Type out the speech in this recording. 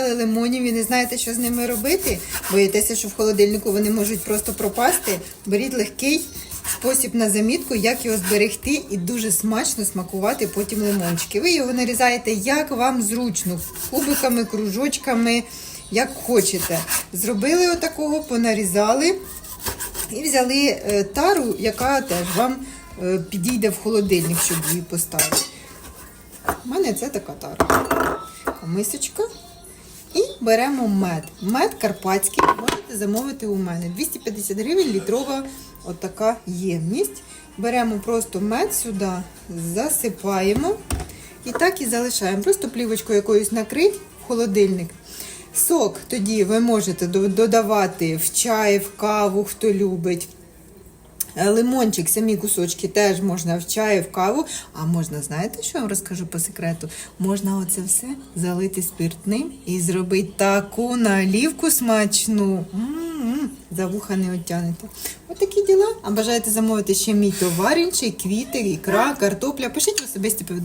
лимонів і не знаєте, що з ними робити, боїтеся, що в холодильнику вони можуть просто пропасти. Беріть легкий спосіб на замітку, як його зберегти і дуже смачно смакувати потім лимончики. Ви його нарізаєте як вам зручно, кубиками, кружочками, як хочете. Зробили отакого, понарізали і взяли е, тару, яка теж вам е, підійде в холодильник, щоб її поставити. У мене це така тара. Мисочка. Беремо мед. Мед карпатський можете замовити у мене. 250 гривень літрова отака ємність. Беремо просто мед сюди, засипаємо і так і залишаємо. Просто плівочкою якоюсь накрить в холодильник. Сок тоді ви можете додавати в чай, в каву, хто любить. Е, Лимончик, самі кусочки теж можна в чай, в каву. А можна, знаєте, що я вам розкажу по секрету? Можна оце все залити спиртним і зробити таку налівку смачну. М-м-м, За вуха не оттянете. Отакі діла. А бажаєте замовити ще мій товар інший, квіти, ікра, картопля. Пишіть особисті повідомлення.